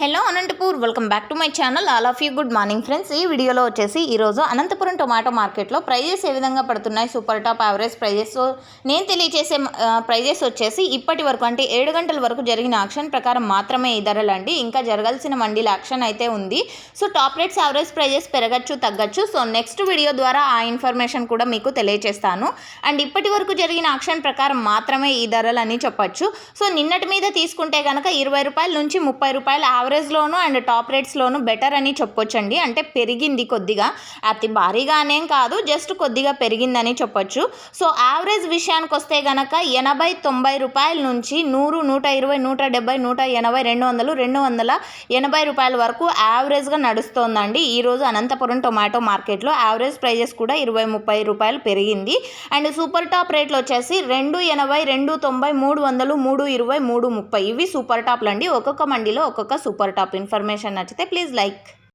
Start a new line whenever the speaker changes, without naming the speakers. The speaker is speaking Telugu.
Hello Anantapur welcome back to my channel. All of you good morning friends. ఈ వీడియోలో వచ్చేసి ఈరోజు అనంతపురం టొమాటో మార్కెట్లో ప్రైజెస్ ఏ విధంగా పడుతున్నాయి? Super top average prices. నేను తెలియజేసే ప్రైజెస్ వచ్చేసి ఇప్పటి వరకు అంటే ఏడు గంటల వరకు జరిగిన యాక్షన్ ప్రకారం మాత్రమే ఈ ధరలు అండి. ఇంకా జరగాల్సిన మండీల యాక్షన్ అయితే ఉంది. So top rates average prices పెరగచ్చు తగ్గచ్చు. సో నెక్స్ట్ వీడియో ద్వారా ఆ ఇన్ఫర్మేషన్ కూడా మీకు తెలియజేస్తాను అండ్ ఇప్పటి వరకు జరిగిన యాక్షన్ ప్రకారం మాత్రమే ఈ ధరలు అని చెప్పచ్చు. సో నిన్నటి మీద తీసుకుంటే కనుక ఇరవై రూపాయల నుంచి ముప్పై రూపాయల యావరేజ్లోనూ అండ్ టాప్ రేట్స్లోనూ బెటర్ అని చెప్పొచ్చండి. అంటే పెరిగింది కొద్దిగా. అతి భారీగానేం కాదు జస్ట్ కొద్దిగా పెరిగిందని చెప్పొచ్చు. సో యావరేజ్ విషయానికి వస్తే గనక ఎనభై తొంభై రూపాయల నుంచి నూరు నూట ఇరవై నూట డెబ్బై నూట ఎనభై రెండు వందలు రెండు వందల ఎనభై రూపాయల వరకు యావరేజ్గా నడుస్తోందండి. ఈరోజు అనంతపురం టొమాటో మార్కెట్లో యావరేజ్ ప్రైజెస్ కూడా ఇరవై ముప్పై రూపాయలు పెరిగింది. అండ్ సూపర్ టాప్ రేట్లు వచ్చేసి రెండు ఎనభై రెండు తొంభై మూడు వందలు మూడు ఇరవై మూడు ముప్పై. ఇవి సూపర్ టాప్లు అండి ఒక్కొక్క మండీలో ఒక్కొక్క సూపర్ సూపర్ టాప్ ఇన్ఫర్మేషన్ నచ్చితే ప్లీజ్ లైక్